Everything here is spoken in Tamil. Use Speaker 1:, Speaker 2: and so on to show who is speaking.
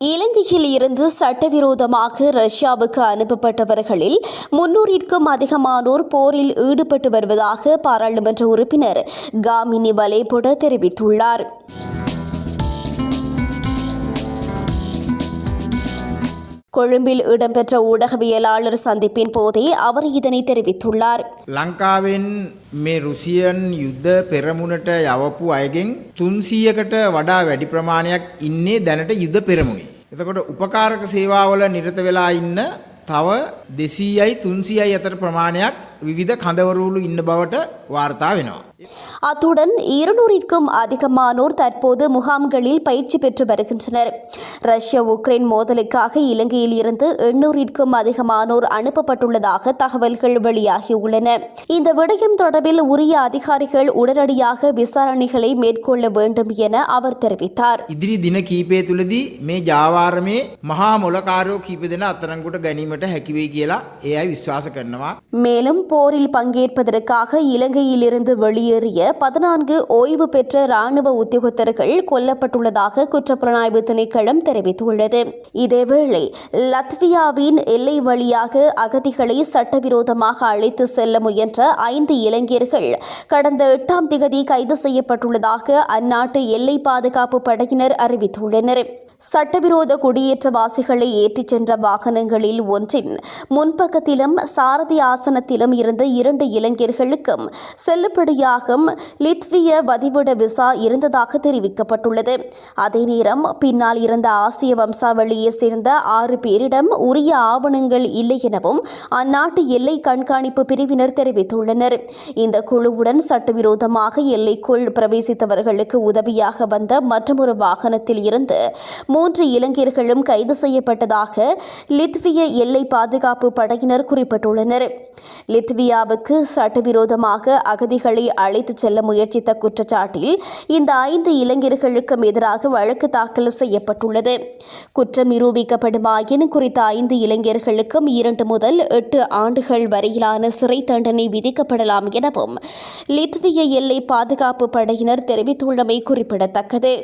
Speaker 1: இலங்கையில் இருந்து சட்டவிரோதமாக ரஷ்யாவுக்கு அனுப்பப்பட்டவர்களில் முன்னூறிற்கும் அதிகமானோர் போரில் ஈடுபட்டு வருவதாக பாராளுமன்ற உறுப்பினர் காமினி வலேபுட தெரிவித்துள்ளார். கொழும்பில் இடம்பெற்ற ஊடகவியலாளர் சந்திப்பின் போதே அவர் இதனை தெரிவித்துள்ளார்
Speaker 2: ලංකාවෙන් මේ රුසියන් යුද්ධ පෙරමුණට යවපු අයගෙන් තුන්සීයකට වඩා වැඩි ප්‍රමාණයක් ඉන්නේ දැනට යුද්ධ පෙරමුණේ. එතකොට උපකාරක සේවාවල නිරත වෙලා ඉන්න තව දෙසීයයි තුන්සියයි අතර ප්‍රමාණයක් විවිධ කඳවරුලු ඉන්න බවට වාර්තා වෙනවා.
Speaker 1: அத்துடன் இருநூறிற்கும் அதிகமானோர் தற்போது முகாம்களில் பயிற்சி பெற்று வருகின்றனர் ரஷ்ய உக்ரைன் மோதலுக்காக இலங்கையில் இருந்து எண்ணூறிற்கும் அதிகமானோர் அனுப்பப்பட்டுள்ளதாக தகவல்கள் வெளியாகியுள்ளன இந்த விடயம் தொடர்பில் உரிய அதிகாரிகள் உடனடியாக விசாரணைகளை மேற்கொள்ள வேண்டும் என அவர் தெரிவித்தார்
Speaker 2: ඉදිරි දින කීපය තුළදී මේ ජාවාරමේ මහා මොලකාරෝ කීප දෙන අත්තරංගුට ගැනීමට හැකිවේ කියලා ඒ අය විශ්වාස කරනවා.
Speaker 1: மேலும் போரில் பங்கேற்பதற்காக இலங்கையிலிருந்து வெளியேறிய பதினான்கு ஓய்வு பெற்ற ராணுவ உத்தியோகத்தர்கள் கொல்லப்பட்டுள்ளதாக குற்றப்புலனாய்வு திணைக்களம் தெரிவித்துள்ளது. இதேவேளை லத்வியாவின் எல்லை வழியாக அகதிகளை சட்டவிரோதமாக அழைத்து செல்ல முயன்ற ஐந்து இளைஞர்கள் கடந்த எட்டாம் திகதி கைது செய்யப்பட்டுள்ளதாக அந்நாட்டு எல்லை பாதுகாப்பு படையினர் அறிவித்துள்ளனர். சட்டவிரோத குடியேற்றவாசிகளை ஏற்றிச் சென்ற வாகனங்களில் ஒன்றின் முன்பக்கத்திலும் சாரதி ஆசனத்திலும் இருந்த இரண்டு இளைஞர்களுக்கும் செல்லுபடியாக செல்லுபடியாகும் லித்விய வதிவிட விசா இருந்ததாக தெரிவிக்கப்பட்டுள்ளது. அதே நேரம் பின்னால் இருந்த ஆசிய வம்சாவளியை சேர்ந்த ஆறு பேரிடம் உரிய ஆவணங்கள் இல்லை எனவும் அந்நாட்டு எல்லை கண்காணிப்பு பிரிவினர் தெரிவித்துள்ளனர். இந்த குழுவுடன் சட்டவிரோதமாக எல்லைக்குள் பிரவேசித்தவர்களுக்கு உதவியாக வந்த மற்றொரு வாகனத்தில் இருந்து மூன்று இளைஞர்களும் கைது செய்யப்பட்டதாக லித்விய எல்லை பாதுகாப்பு படையினர் குறிப்பிட்டுள்ளனர். லித்வியாவுக்கு சட்டவிரோதமாக அகதிகளை அழைத்துச் செல்ல முயற்சித்த குற்றச்சாட்டில் இந்த ஐந்து இளைஞர்களுக்கும் எதிராக வழக்கு தாக்கல் செய்யப்பட்டுள்ளது. குற்றம் நிரூபிக்கப்படுமாயின் குறித்த ஐந்து இளைஞர்களுக்கும் இரண்டு முதல் எட்டு ஆண்டுகள் வரையிலான சிறை தண்டனை விதிக்கப்படலாம் எனவும் லித்விய எல்லை பாதுகாப்பு படையினர் தெரிவித்துள்ளமை குறிப்பிடத்தக்கது.